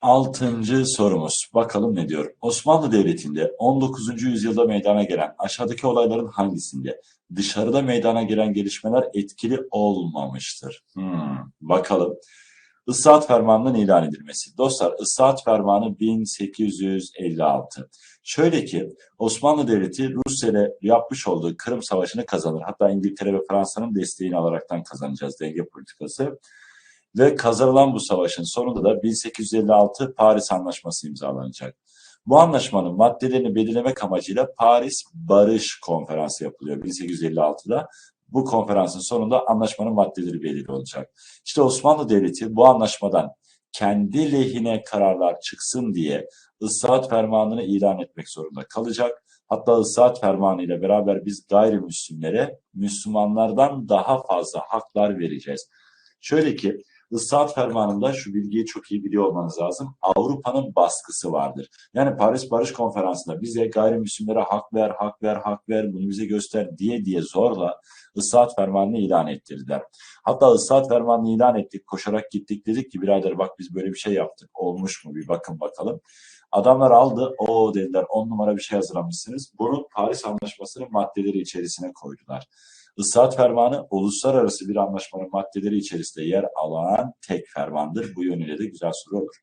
Altıncı sorumuz. Bakalım ne diyor? Osmanlı Devleti'nde 19. yüzyılda meydana gelen aşağıdaki olayların hangisinde dışarıda meydana gelen gelişmeler etkili olmamıştır? Hmm, bakalım. Islahat Fermanı'nın ilan edilmesi. Dostlar Islahat Fermanı 1856. Şöyle ki Osmanlı Devleti Rusya ile yapmış olduğu Kırım Savaşı'nı kazanır. Hatta İngiltere ve Fransa'nın desteğini alaraktan kazanacağız denge politikası. Ve kazanılan bu savaşın sonunda da 1856 Paris Anlaşması imzalanacak. Bu anlaşmanın maddelerini belirlemek amacıyla Paris Barış Konferansı yapılıyor 1856'da. Bu konferansın sonunda anlaşmanın maddeleri belirli olacak. İşte Osmanlı Devleti bu anlaşmadan kendi lehine kararlar çıksın diye ıslahat fermanını ilan etmek zorunda kalacak. Hatta ıslahat fermanı ile beraber biz gayrimüslimlere Müslümanlardan daha fazla haklar vereceğiz. Şöyle ki Islahat fermanında şu bilgiyi çok iyi biliyor olmanız lazım. Avrupa'nın baskısı vardır. Yani Paris Barış Konferansı'nda bize gayrimüslimlere hak ver, hak ver, hak ver, bunu bize göster diye diye zorla ıslahat fermanını ilan ettirdiler. Hatta ıslahat fermanını ilan ettik, koşarak gittik dedik ki birader bak biz böyle bir şey yaptık. Olmuş mu bir bakın bakalım. Adamlar aldı, o dediler on numara bir şey hazırlamışsınız. Bunu Paris Anlaşması'nın maddeleri içerisine koydular. Islahat fermanı uluslararası bir anlaşmanın maddeleri içerisinde yer alan tek fermandır. Bu yönüyle de güzel soru olur.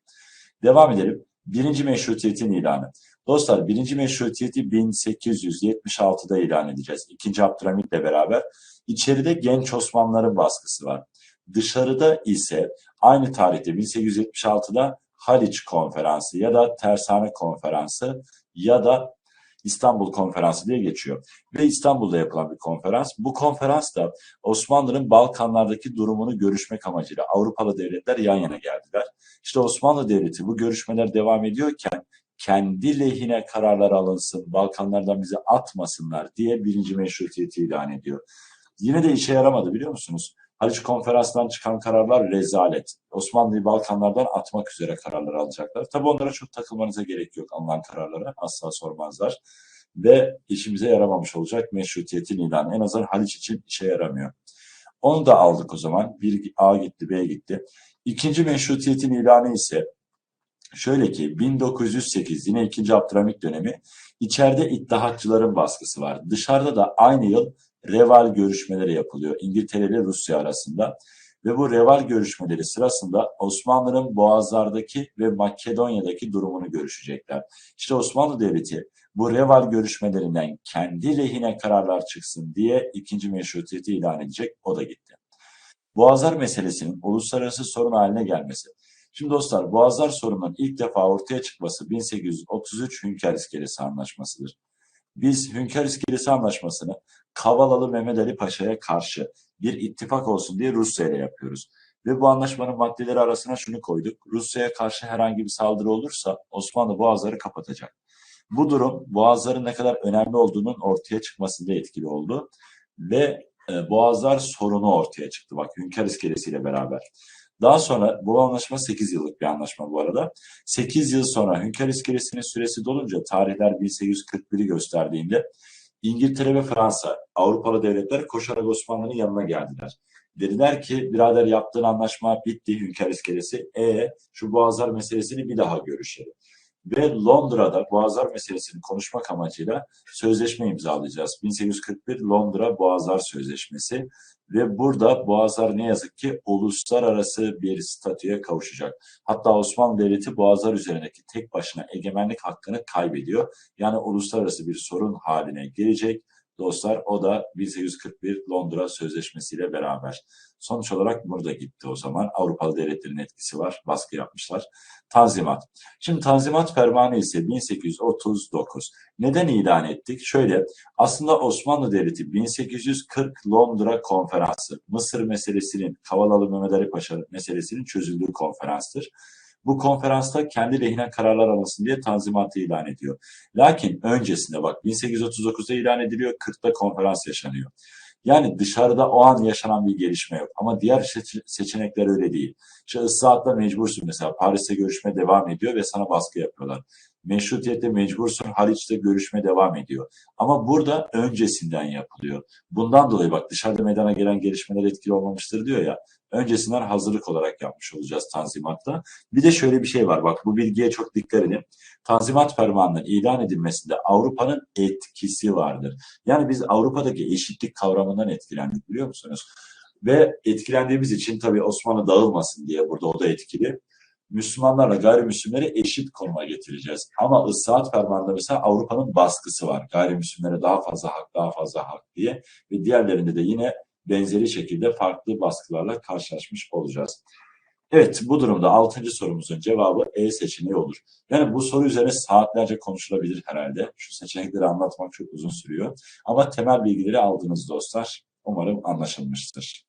Devam edelim. Birinci meşrutiyetin ilanı. Dostlar birinci meşrutiyeti 1876'da ilan edeceğiz. İkinci Abdülhamit'le beraber. İçeride genç Osmanlıların baskısı var. Dışarıda ise aynı tarihte 1876'da Haliç Konferansı ya da Tersane Konferansı ya da İstanbul Konferansı diye geçiyor. Ve İstanbul'da yapılan bir konferans. Bu konferans da Osmanlı'nın Balkanlardaki durumunu görüşmek amacıyla Avrupalı devletler yan yana geldiler. İşte Osmanlı Devleti bu görüşmeler devam ediyorken kendi lehine kararlar alınsın, Balkanlardan bizi atmasınlar diye birinci meşrutiyeti ilan ediyor. Yine de işe yaramadı biliyor musunuz? Haliç Konferans'tan çıkan kararlar rezalet. Osmanlı'yı Balkanlardan atmak üzere kararlar alacaklar. Tabi onlara çok takılmanıza gerek yok alınan kararlara. Asla sormazlar. Ve işimize yaramamış olacak meşrutiyetin ilanı. En azından Haliç için işe yaramıyor. Onu da aldık o zaman. Bir A gitti, B gitti. İkinci meşrutiyetin ilanı ise şöyle ki 1908 yine 2. Abdülhamit dönemi içeride iddihatçıların baskısı var. Dışarıda da aynı yıl Reval görüşmeleri yapılıyor İngiltere ile Rusya arasında. Ve bu Reval görüşmeleri sırasında Osmanlı'nın Boğazlar'daki ve Makedonya'daki durumunu görüşecekler. İşte Osmanlı Devleti bu Reval görüşmelerinden kendi lehine kararlar çıksın diye ikinci meşrutiyeti ilan edecek. O da gitti. Boğazlar meselesinin uluslararası sorun haline gelmesi. Şimdi dostlar Boğazlar sorununun ilk defa ortaya çıkması 1833 Hünkar İskelesi Anlaşması'dır. Biz Hünkar İskelesi Anlaşması'nı Kavalalı Mehmet Ali Paşa'ya karşı bir ittifak olsun diye Rusya ile yapıyoruz. Ve bu anlaşmanın maddeleri arasına şunu koyduk. Rusya'ya karşı herhangi bir saldırı olursa Osmanlı boğazları kapatacak. Bu durum boğazların ne kadar önemli olduğunun ortaya çıkmasında etkili oldu. Ve e, boğazlar sorunu ortaya çıktı. Bak Hünkar İskelesi ile beraber. Daha sonra bu anlaşma 8 yıllık bir anlaşma bu arada. 8 yıl sonra Hünkar İskelesi'nin süresi dolunca tarihler 1841'i gösterdiğinde İngiltere ve Fransa Avrupalı devletler koşarak Osmanlı'nın yanına geldiler. Dediler ki birader yaptığın anlaşma bitti Hünkar İskelesi. E şu boğazlar meselesini bir daha görüşelim. Ve Londra'da boğazlar meselesini konuşmak amacıyla sözleşme imzalayacağız. 1841 Londra Boğazlar Sözleşmesi ve burada Boğazlar ne yazık ki uluslararası bir statüye kavuşacak. Hatta Osmanlı Devleti Boğazlar üzerindeki tek başına egemenlik hakkını kaybediyor. Yani uluslararası bir sorun haline gelecek. Dostlar o da 1841 Londra Sözleşmesi ile beraber. Sonuç olarak burada gitti o zaman. Avrupalı devletlerin etkisi var. Baskı yapmışlar. Tanzimat. Şimdi Tanzimat Fermanı ise 1839. Neden ilan ettik? Şöyle aslında Osmanlı Devleti 1840 Londra Konferansı Mısır meselesinin Kavalalı Mehmet Ali Paşa meselesinin çözüldüğü konferanstır. Bu konferansta kendi lehine kararlar alınsın diye tanzimatı ilan ediyor. Lakin öncesinde bak 1839'da ilan ediliyor, 40'ta konferans yaşanıyor. Yani dışarıda o an yaşanan bir gelişme yok. Ama diğer seçenekler öyle değil. İşte ıslahatla mecbursun mesela Paris'te görüşme devam ediyor ve sana baskı yapıyorlar. Meşrutiyette mecbursun Haliç'te görüşme devam ediyor. Ama burada öncesinden yapılıyor. Bundan dolayı bak dışarıda meydana gelen gelişmeler etkili olmamıştır diyor ya. öncesinden hazırlık olarak yapmış olacağız Tanzimat'ta. Bir de şöyle bir şey var bak bu bilgiye çok dikkat edin. Tanzimat fermanının ilan edilmesinde Avrupa'nın etkisi vardır. Yani biz Avrupa'daki eşitlik kavramından etkilendik biliyor musunuz? Ve etkilendiğimiz için tabii Osmanlı dağılmasın diye burada o da etkili. Müslümanlarla gayrimüslimleri eşit konuma getireceğiz. Ama ıslahat fermanında mesela Avrupa'nın baskısı var. Gayrimüslimlere daha fazla hak, daha fazla hak diye. Ve diğerlerinde de yine benzeri şekilde farklı baskılarla karşılaşmış olacağız. Evet bu durumda 6. sorumuzun cevabı E seçeneği olur. Yani bu soru üzerine saatlerce konuşulabilir herhalde. Şu seçenekleri anlatmak çok uzun sürüyor. Ama temel bilgileri aldınız dostlar. Umarım anlaşılmıştır.